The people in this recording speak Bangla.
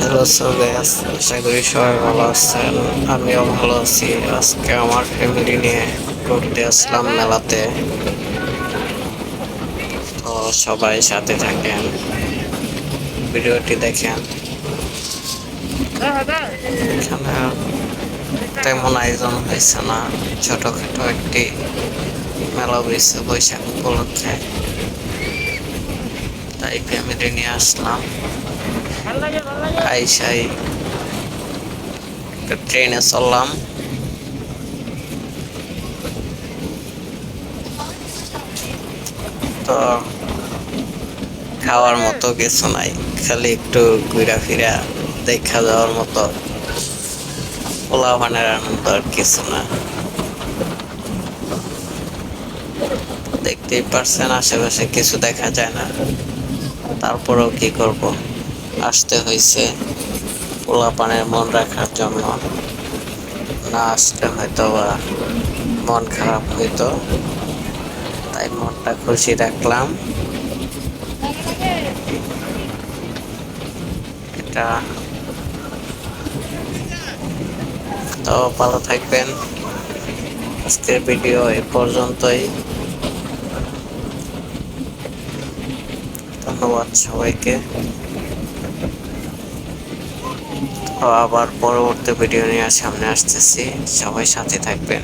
হ্যালো সো গ্যাস আশা করি সবাই ভালো আছেন। আমিও ভালো আছি। আজকে আমার ফ্যামিলি নিয়ে ঘুরতে আসলাম মেলাতে। তো সবাই সাথে থাকেন, ভিডিওটি দেখেন। এখানে তেমন আয়োজন হয়েছে না, ছোটখাটো একটি মেলা বইছে বৈশাখ উপলক্ষে। তাই ফ্যামিলি নিয়ে আসলাম। ট্রেনে চললাম। তো খাওয়ার মতো কিছু নাই, খালি একটু ঘুরা ফিরা দেখা যাওয়ার মতো। পোলাপানের আনন্দ আর কিছু না। দেখতেই পারছেন, আশেপাশে কিছু দেখা যায় না। তারপরেও কি করব? আসতে হয়েছে। পোলাপানের মন রাখার জন্য। না আসলে হয়তো বা মন খারাপ হইতো। তাই মনটা খুশি রাখলাম। এটা। তো ভালো থাকবেন। আজকের ভিডিও এ পর্যন্তই। ধন্যবাদ সবাইকে তো আবার পরবর্তী ভিডিও নিয়ে সামনে আসতেছি। সবাই সাথে থাকবেন।